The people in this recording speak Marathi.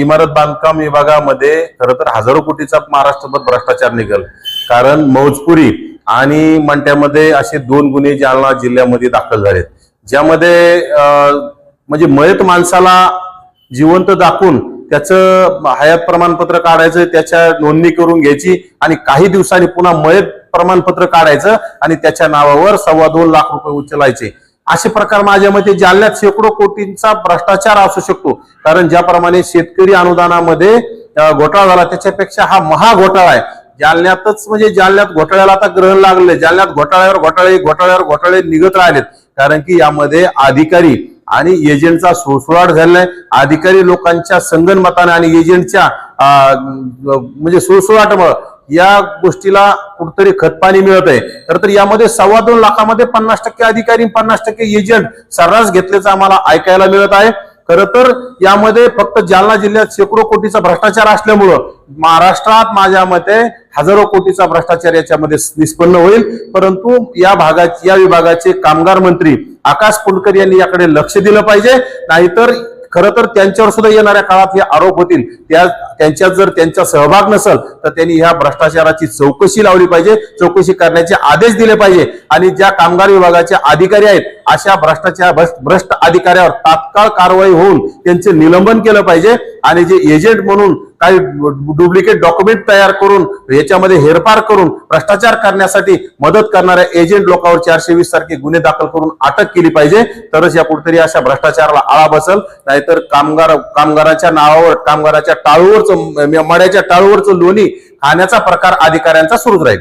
इमारत बांधकाम विभागामध्ये खरं तर हजारो कोटीचा महाराष्ट्रभर भ्रष्टाचार निघल. कारण मौजपुरी आणि मंट्यामध्ये असे दोन गुन्हे जालना जिल्ह्यामध्ये दाखल झालेत. ज्यामध्ये म्हणजे मयत माणसाला जिवंत दाखवून त्याचं हयात प्रमाणपत्र काढायचं त्याच्या नोंदणी करून घ्यायची आणि काही दिवसांनी पुन्हा मयत प्रमाणपत्र काढायचं आणि त्याच्या नावावर सव्वा दोन लाख रुपये उचलायचे. असे प्रकार माझ्या मते जालन्यात शेकडो कोटींचा भ्रष्टाचार असू शकतो. कारण ज्याप्रमाणे शेतकरी अनुदानामध्ये घोटाळा झाला त्याच्यापेक्षा हा महाघोटाळा आहे. जालन्यातच म्हणजे जालन्यात घोटाळ्याला आता ग्रहण लागले. जालन्यात घोटाळ्यावर घोटाळे घोटाळ्यावर घोटाळे निघत राहिलेत. कारण की यामध्ये अधिकारी आणि एजंटचा सुळसुळाट झालेला आहे अधिकारी लोकांच्या संगणमताने आणि एजंटच्या म्हणजे सुळसुळाटमुळे या गोष्टीला कुठतरी खतपाणी मिळत आहे तर तर यामध्ये सव्वा दोन लाखामध्ये पन्नास टक्के अधिकारी पन्नास टक्के एजंट सर्रास घेतल्याचं आम्हाला ऐकायला मिळत आहे. खरं तर यामध्ये फक्त जालना जिल्ह्यात शेकडो कोटीचा भ्रष्टाचार असल्यामुळं महाराष्ट्रात माझ्या मते हजारो कोटीचा भ्रष्टाचार याच्यामध्ये निष्पन्न होईल. परंतु या भागाचे या विभागाचे कामगार मंत्री आकाश कुलकर यांनी याकडे लक्ष दिलं पाहिजे. नाहीतर खरं तर त्यांच्यावर सुद्धा येणाऱ्या काळात हे आरोप होतील. त्या त्यांच्यात जर त्यांचा सहभाग नसेल तर त्यांनी ह्या भ्रष्टाचाराची चौकशी लावली पाहिजे चौकशी करण्याचे आदेश दिले पाहिजे. आणि ज्या कामगार विभागाचे अधिकारी आहेत अशा भ्रष्टाचार भ्रष्ट- भ्रष्ट अधिकाऱ्यावर तात्काळ कारवाई होऊन त्यांचे निलंबन केलं पाहिजे. आणि जे एजंट म्हणून काही डुप्लिकेट डॉक्युमेंट तयार करून याच्यामध्ये हेरफार करून भ्रष्टाचार करण्यासाठी मदत करणाऱ्या एजंट लोकांवर चारशे वीस सारखे गुन्हे दाखल करून अटक केली पाहिजे. तरच या कुठेतरी अशा भ्रष्टाचाराला आळा बसल. नाहीतर कामगार कामगाराच्या नावावर कामगाराच्या टाळूवरचं मड्याच्या टाळूवरचं लोणी खाण्याचा प्रकार अधिकाऱ्यांचा सुरूच राहील.